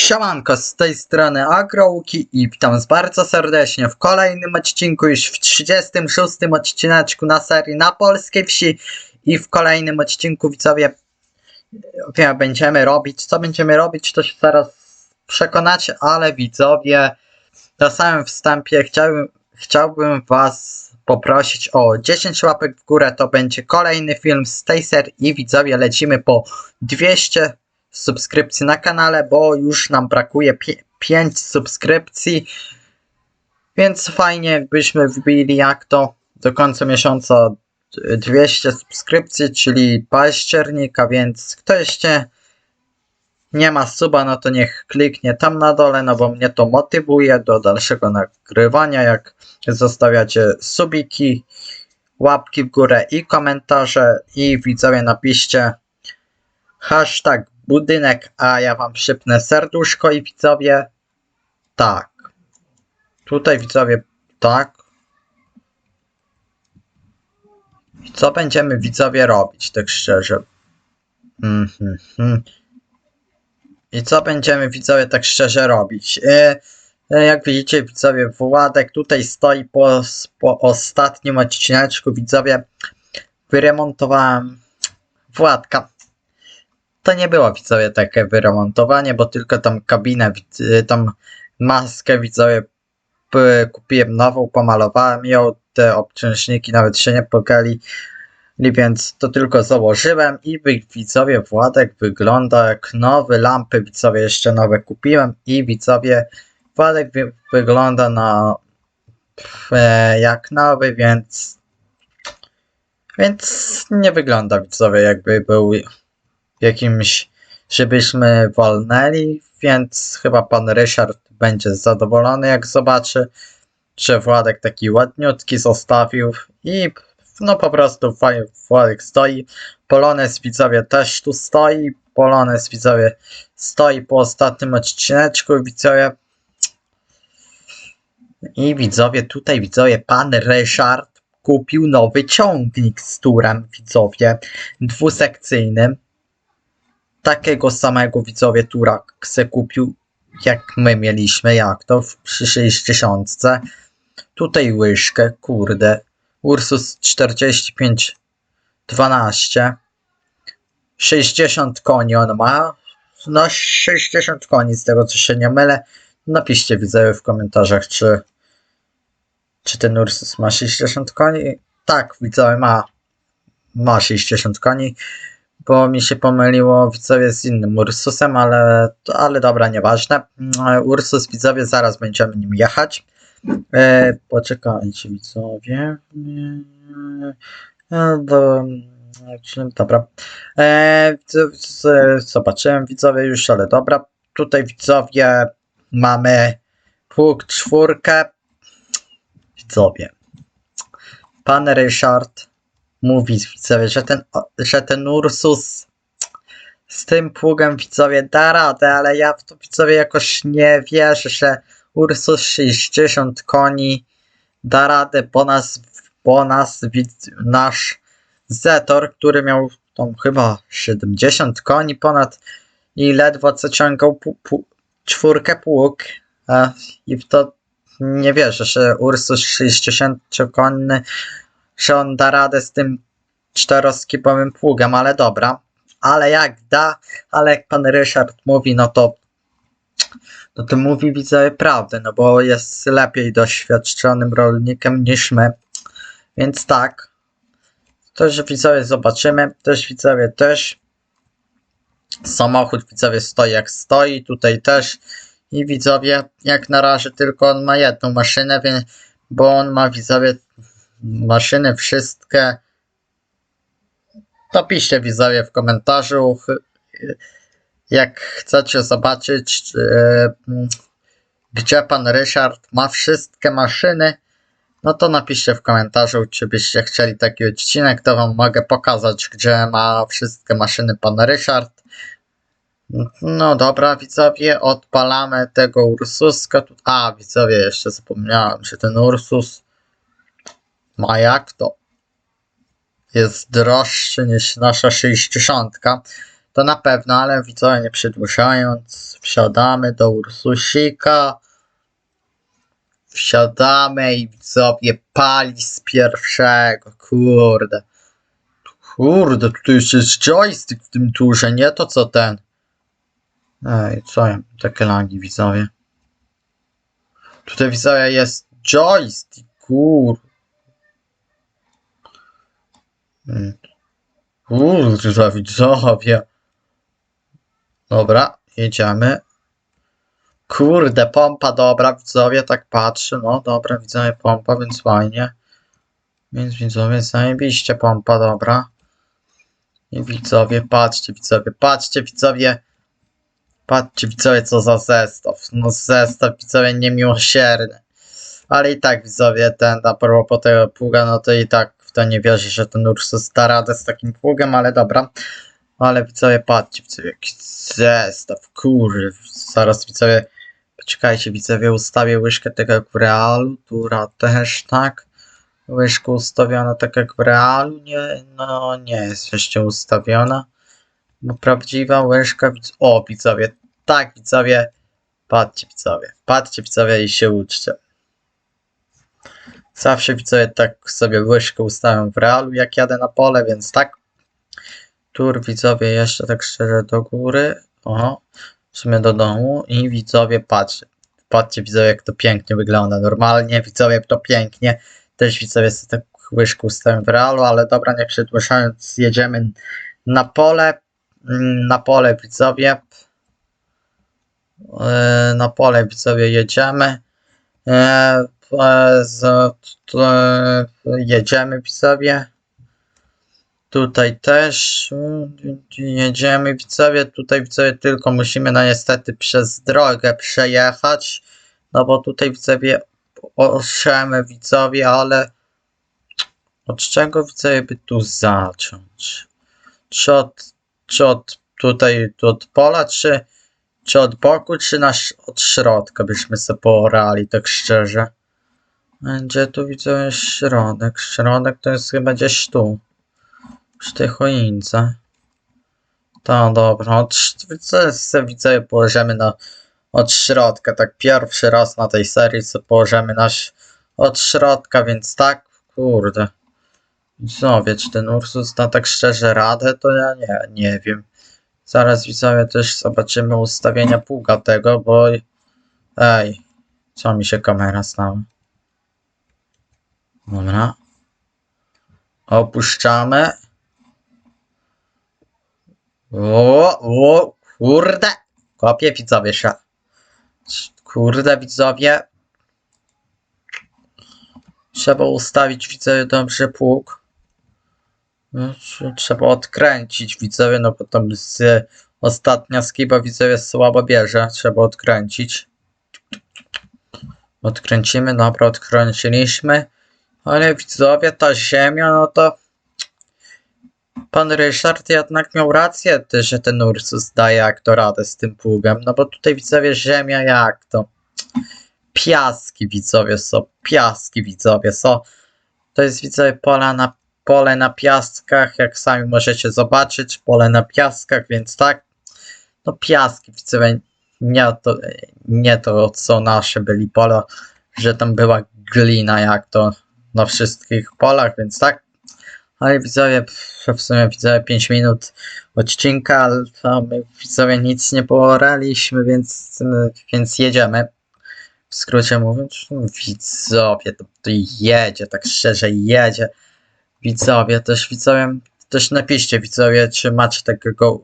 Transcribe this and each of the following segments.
Siemanko, z tej strony Agrouki i witam was bardzo serdecznie w kolejnym odcinku, już w 36 odcineczku na serii na polskiej wsi i w kolejnym odcinku widzowie będziemy robić, co będziemy robić to się zaraz przekonacie, ale widzowie na samym wstępie chciałbym, chciałbym was poprosić o 10 łapek w górę, to będzie kolejny film z tej serii i widzowie lecimy po 200 subskrypcji na kanale, bo już nam brakuje 5 subskrypcji. Więc fajnie, jakbyśmy wbili jak to do końca miesiąca 200 subskrypcji, czyli października, więc kto jeszcze nie ma suba, no to niech kliknie tam na dole, no bo mnie to motywuje do dalszego nagrywania, jak zostawiacie subiki, łapki w górę i komentarze i widzowie napiszcie hashtag budynek, a ja wam przypnę serduszko i widzowie tak. Tutaj widzowie tak. I co będziemy widzowie robić, tak szczerze? Mhm. mhm. I co będziemy widzowie tak szczerze robić? E, jak widzicie widzowie, Władek tutaj stoi po, po ostatnim odcineczku widzowie. Wyremontowałem Władka to nie było widzowie takie wyremontowanie, bo tylko tam kabinę, widz- tam maskę widzowie kupiłem nową, pomalowałem ją, te obczynšniki nawet się nie pokali, więc to tylko założyłem i widzowie Władek wygląda jak nowy, lampy widzowie jeszcze nowe kupiłem i widzowie Władek wy- wygląda na e, jak nowy, więc więc nie wygląda widzowie jakby był jakimś, żebyśmy wolnęli, więc chyba pan Ryszard będzie zadowolony, jak zobaczy, że Władek taki ładniutki zostawił i no po prostu Władek stoi. Polones widzowie też tu stoi. Polones widzowie stoi po ostatnim odcineczku, widzowie. I widzowie, tutaj widzowie, pan Ryszard kupił nowy ciągnik z turem, widzowie, dwusekcyjnym takiego samego widzowie tura se kupił, jak my mieliśmy, jak to w- przy 60. Tutaj łyżkę, kurde. Ursus 45 12. 60 koni on ma. No 60 koni z tego co się nie mylę. Napiszcie widzowie w komentarzach, czy, czy ten Ursus ma 60 koni. Tak, widzowie ma, ma 60 koni bo mi się pomyliło widzowie z innym Ursusem, ale, ale dobra, nieważne. Ursus widzowie, zaraz będziemy nim jechać. E, poczekajcie widzowie. E, do, dobra. E, zobaczyłem widzowie już, ale dobra. Tutaj widzowie mamy pług czwórkę. Widzowie. Pan Ryszard mówi widzowie, że ten, że ten Ursus z tym pługiem widzowie da radę, ale ja w to widzowie jakoś nie wierzę, że Ursus 60 koni da radę, bo nas, nas widz- nasz Zetor, który miał tam chyba 70 koni ponad i ledwo co ciągał pu, pu, czwórkę pług e, i w to nie wierzę, że Ursus 60-konny że on da radę z tym czteroskipowym pługiem, ale dobra. Ale jak da, ale jak pan Ryszard mówi, no to no to mówi widzowie prawdę, no bo jest lepiej doświadczonym rolnikiem niż my. Więc tak. Też widzowie zobaczymy. Też widzowie też. Samochód widzowie stoi jak stoi. Tutaj też. I widzowie, jak na razie tylko on ma jedną maszynę, więc, bo on ma widzowie maszyny wszystkie. To piszcie widzowie w komentarzu, jak chcecie zobaczyć, e, gdzie pan Ryszard ma wszystkie maszyny, no to napiszcie w komentarzu, czy byście chcieli taki odcinek, to wam mogę pokazać, gdzie ma wszystkie maszyny pan Ryszard. No dobra, widzowie, odpalamy tego Ursuska. A, widzowie, jeszcze zapomniałem, że ten Ursus ma jak to? Jest droższy niż nasza 60. to na pewno, ale widzowie nie przedłużając, wsiadamy do Ursusika. Wsiadamy i widzowie pali z pierwszego, kurde. Kurde, tutaj jeszcze jest joystick w tym turze, nie to co ten. Ej, co ja, takie lagi widzowie. Tutaj widzowie jest joystick, kur. Kurde, widzowie. Dobra, jedziemy. Kurde, pompa dobra, widzowie, tak patrzę. No dobra, widzowie, pompa, więc fajnie. Więc widzowie, zajebiście pompa, dobra. I widzowie, patrzcie, widzowie, patrzcie, widzowie. Patrzcie, widzowie, co za zestaw. No zestaw, widzowie, niemiłosierny. Ale i tak, widzowie, ten, a propos tego pługa, no to i tak to nie wierzę, że ten Ursus da radę z takim pługiem, ale dobra. Ale widzowie, patrzcie, widzowie, jaki zestaw, kurde, zaraz widzowie, poczekajcie, widzowie, ustawię łyżkę tak jak w realu, tura też tak, łyżka ustawiona tak jak w realu, nie, no nie jest jeszcze ustawiona, bo prawdziwa łyżka, o widzowie, tak widzowie, patrzcie widzowie, patrzcie widzowie i się uczcie. Zawsze widzowie tak sobie łyżkę ustawiam w realu, jak jadę na pole, więc tak. Tur widzowie jeszcze tak szczerze do góry. O, w sumie do domu. I widzowie patrzcie. Patrzcie widzowie jak to pięknie wygląda. Normalnie widzowie to pięknie. Też widzowie sobie tak łyżkę ustawiam w realu, ale dobra, nie przedłużając, jedziemy na pole. Mm, Na pole widzowie. E, Na pole widzowie jedziemy. E, z, e, jedziemy widzowie. Tutaj też mm, jedziemy widzowie. Tutaj widzowie tylko musimy no niestety przez drogę przejechać. No bo tutaj widzowie oszemy widzowie, ale od czego widzowie by tu zacząć? Czy od, czy od tutaj tu od pola, czy, czy od boku, czy na, ś- od środka byśmy sobie porali, tak szczerze. Będzie tu widzę środek. Środek to jest chyba gdzieś tu. Przy tej choince. To dobra. Od, co sobie widzę położymy na od środka. Tak pierwszy raz na tej serii sobie położymy nasz od środka, więc tak, kurde. Widzowie, czy ten Ursus da tak szczerze radę, to ja nie, nie wiem. Zaraz widzowie też zobaczymy ustawienia pługa tego, bo ej, co mi się kamera stała? Dobra. Opuszczamy. O, o, kurde. Kopię widzowie się. Kurde widzowie. Trzeba ustawić widzowie dobrze pług. Tr- Trzeba odkręcić widzowie, no bo tam z ostatnia skiba widzowie słabo bierze. Trzeba odkręcić. Odkręcimy, dobra, odkręciliśmy. Ale widzowie, ta ziemia, no to pan Ryszard jednak miał rację, że ten Ursus daje jak to radę z tym pługiem. No bo tutaj widzowie ziemia jak to? Piaski widzowie są, piaski widzowie są. To jest widzowie pola na, pole na piaskach, jak sami możecie zobaczyć, pole na piaskach, więc tak. No piaski widzowie, nie to, nie to co nasze byli pola, że tam była glina jak to na wszystkich polach, więc tak. Ale widzowie, pff, w sumie widzowie 5 minut odcinka, ale to my widzowie nic nie poraliśmy, więc, więc jedziemy. W skrócie mówiąc, no, widzowie, to, to jedzie, tak szczerze jedzie. Widzowie, też widzowie, też napiszcie widzowie, czy macie takiego,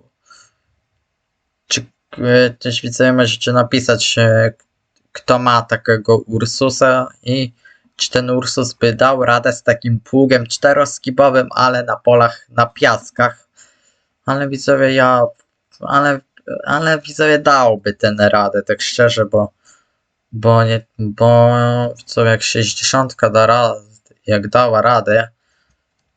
czy y, też widzowie możecie napisać, y, kto ma takiego Ursusa i czy ten Ursus by dał radę z takim pługiem czteroskibowym, ale na polach, na piaskach. Ale widzowie, ja, ale, ale widzowie dałby ten radę, tak szczerze, bo, bo nie, bo widzowie, jak 60 da radę, jak dała radę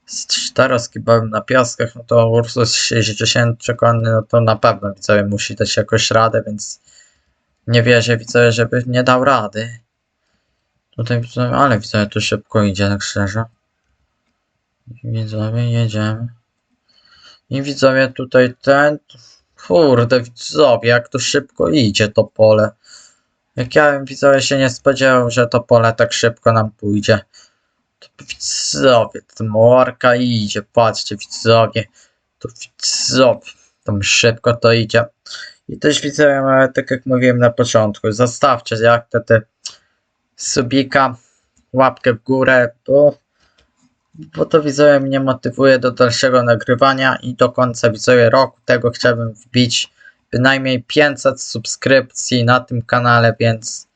z czteroskibowym na piaskach, no to Ursus 60 konny, no to na pewno widzowie musi dać jakoś radę, więc nie wierzę widzowie, żeby nie dał rady. Tutaj widzowie, ale widzowie tu szybko idzie, tak szczerze. Widzowie, jedziemy. I widzowie tutaj ten. Kurde, widzowie, jak to szybko idzie to pole. Jak ja widzowie się nie spodziewał, że to pole tak szybko nam pójdzie. To widzowie, ta morka idzie, patrzcie widzowie. To widzowie, tam szybko to idzie. I też widzowie, tak jak mówiłem na początku, zostawcie jak te, te subika, łapkę w górę, bo, bo to widzowie mnie motywuje do dalszego nagrywania i do końca widzowie roku tego chciałbym wbić bynajmniej 500 subskrypcji na tym kanale, więc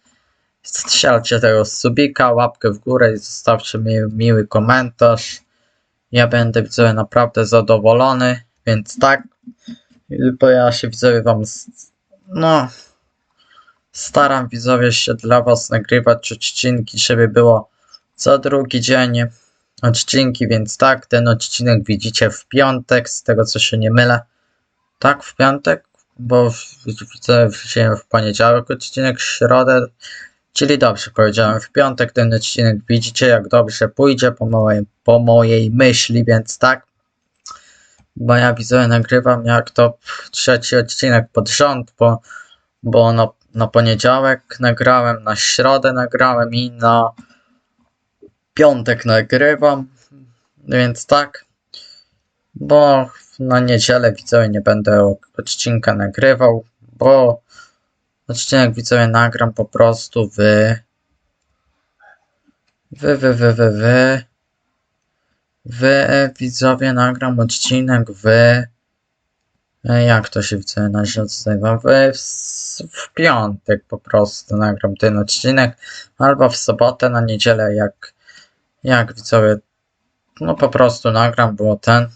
strzelcie tego subika, łapkę w górę i zostawcie mi miły komentarz. Ja będę widzowie naprawdę zadowolony, więc tak, bo ja się widzowie wam no staram widzowie się dla was nagrywać odcinki, żeby było co drugi dzień. Odcinki, więc tak, ten odcinek widzicie w piątek, z tego co się nie mylę. Tak, w piątek, bo widzę wrzuciłem w poniedziałek odcinek, w środę, czyli dobrze powiedziałem, w piątek ten odcinek widzicie jak dobrze pójdzie po mojej, po mojej myśli, więc tak, bo ja widzę nagrywam jak to trzeci odcinek pod rząd, bo, bo na, na poniedziałek nagrałem, na środę nagrałem i na piątek nagrywam, więc tak, bo na niedzielę widzowie nie będę odcinka nagrywał, bo odcinek widzowie nagram po prostu w wy, wy, wy, wy, wy, wy widzowie nagram odcinek w jak to się widzowie nazywa? W, w, w piątek po prostu nagram ten odcinek, albo w sobotę, na niedzielę, jak, jak widzowie, no po prostu nagram, było ten,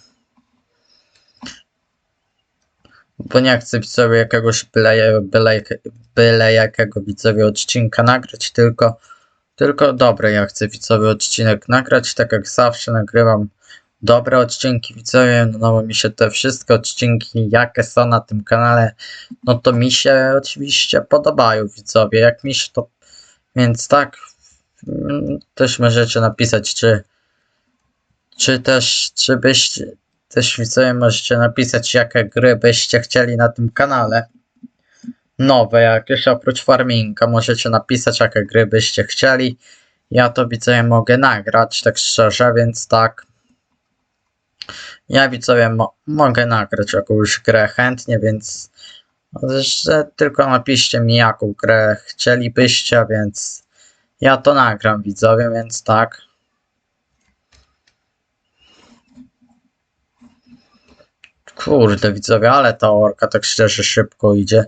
bo nie chcę widzowie jakiegoś byle, byle, byle jakiego widzowie odcinka nagrać, tylko, tylko dobre ja chcę widzowie odcinek nagrać, tak jak zawsze nagrywam dobre odcinki widzowie, no mi się te wszystkie odcinki jakie są na tym kanale, no to mi się oczywiście podobają widzowie, jak mi się to, więc tak, mm, też możecie napisać, czy czy też, czy byście, też widzowie możecie napisać, jakie gry byście chcieli na tym kanale. Nowe jakieś, oprócz farminga, możecie napisać, jakie gry byście chcieli. Ja to widzowie mogę nagrać, tak szczerze, więc tak. Ja widzowie mo mogę nagrać jakąś grę chętnie, więc że tylko napiszcie mi, jaką grę chcielibyście, więc ja to nagram widzowie, więc tak. Kurde, widzowie, ale ta orka tak szczerze szybko idzie.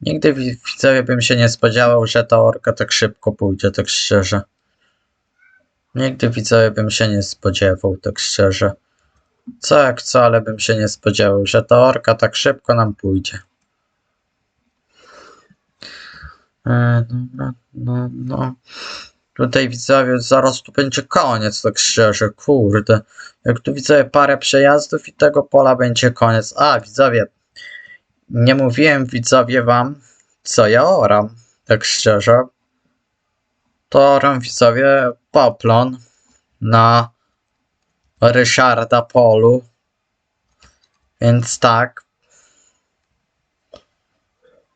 Nigdy wi- widzowie bym się nie spodziewał, że ta orka tak szybko pójdzie, tak szczerze. Nigdy widzowie bym się nie spodziewał, tak szczerze. Co jak co, ale bym się nie spodziewał, że ta orka tak szybko nam pójdzie. Dobra, no, no. Tutaj widzowie, zaraz tu będzie koniec, tak szczerze, kurde. Jak tu widzę parę przejazdów i tego pola będzie koniec. A, widzowie, nie mówiłem widzowie wam, co ja oram, tak szczerze. To oram widzowie poplon na Ryszarda polu. Więc tak.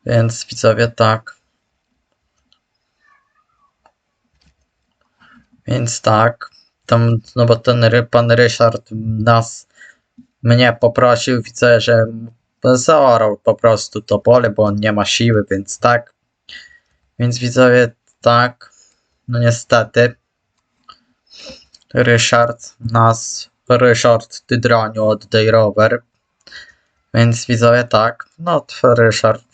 Więc widzowie tak. Więc tak. Tam, no bo ten pan Ryszard nas mnie poprosił, widzę, że zaorał po prostu to pole, bo on nie ma siły, więc tak. Więc widzowie, tak. No niestety. Ryszard nas, Ryszard, ty draniu, oddaj rower. Więc widzowie, tak. No to Ryszard.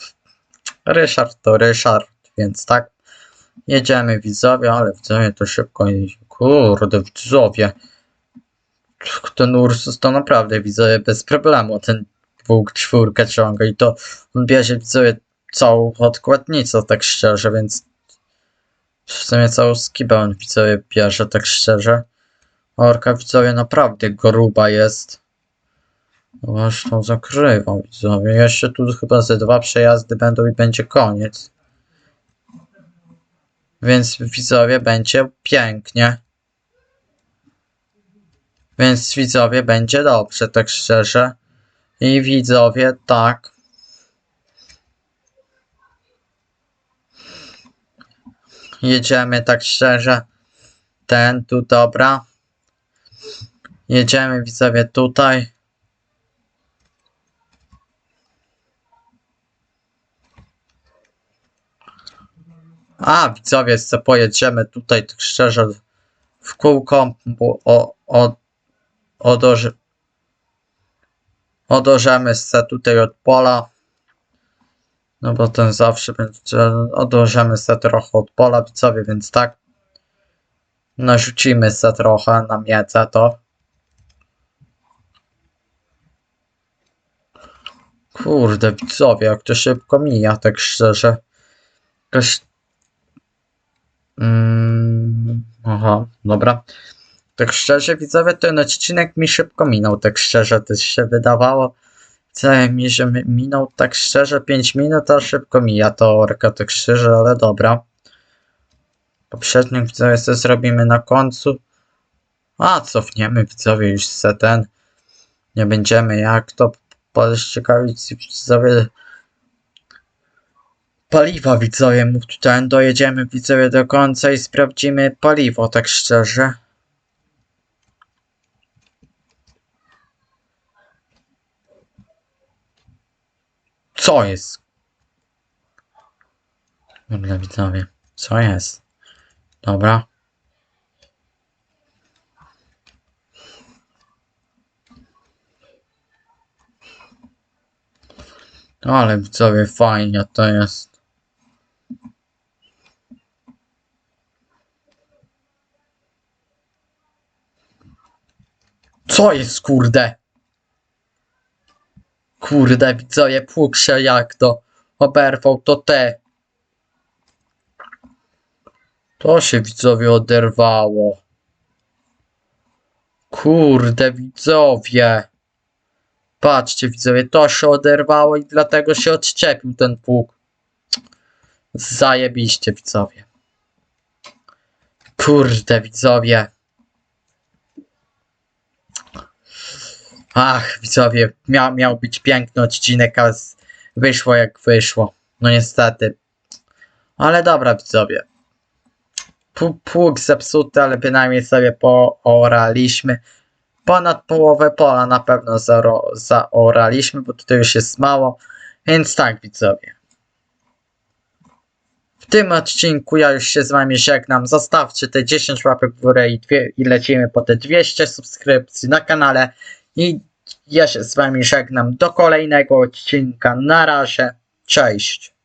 Ryszard to Ryszard, więc tak. Jedziemy widzowie, ale widzowie to szybko i kurde widzowie. Ten Ursus to naprawdę widzowie bez problemu ten dwóch czwórkę ciąga i to on bierze widzowie całą odkładnicę tak szczerze, więc w sumie całą skibę on widzowie bierze tak szczerze. Orka widzowie naprawdę gruba jest. Aż to zakrywam widzowie. Jeszcze tu chyba ze dwa przejazdy będą i będzie koniec. Więc widzowie będzie pięknie. Więc widzowie będzie dobrze, tak szczerze. I widzowie, tak. Jedziemy tak szczerze. Ten tu, dobra. Jedziemy widzowie tutaj. A, widzowie, co pojedziemy tutaj tak szczerze w kółko, bo o, o, odorzy, odorzemy se tutaj od pola. No bo ten zawsze będzie, odłożymy se trochę od pola widzowie, więc tak. Narzucimy se trochę na miedzę to. Kurde widzowie, jak to szybko mija, tak szczerze. Jakaś... Mm, aha, dobra. Tak szczerze widzowie, ten odcinek mi szybko minął, tak szczerze też się wydawało. Wydaje mi, że mi- minął tak szczerze 5 minut, a szybko mija to orka, tak szczerze, ale dobra. Poprzednim widzowie co zrobimy na końcu. A, cofniemy widzowie już se ten. Nie będziemy jak to ciekawić widzowie. Paliwa widzowie, mów tutaj dojedziemy widzowie do końca i sprawdzimy paliwo, tak szczerze. Co jest? Dobra widzowie, co jest? Dobra. Ale widzowie, fajnie to jest. Co jest kurde? Kurde widzowie, pług się jak to oberwał, to te. To się widzowie oderwało. Kurde widzowie. Patrzcie widzowie, to się oderwało i dlatego się odczepił ten pług. Zajebiście widzowie. Kurde widzowie. Ach widzowie, miał, miał być piękny odcinek, a wyszło jak wyszło. No niestety. Ale dobra widzowie. Pu- Pług zepsuty, ale bynajmniej sobie pooraliśmy. Ponad połowę pola na pewno zaoraliśmy, bo tutaj już jest mało. Więc tak, widzowie. W tym odcinku ja już się z wami żegnam. Zostawcie te 10 łapek w górę i, dwie, i lecimy po te 200 subskrypcji na kanale. I ja się z wami żegnam do kolejnego odcinka. Na razie. Cześć.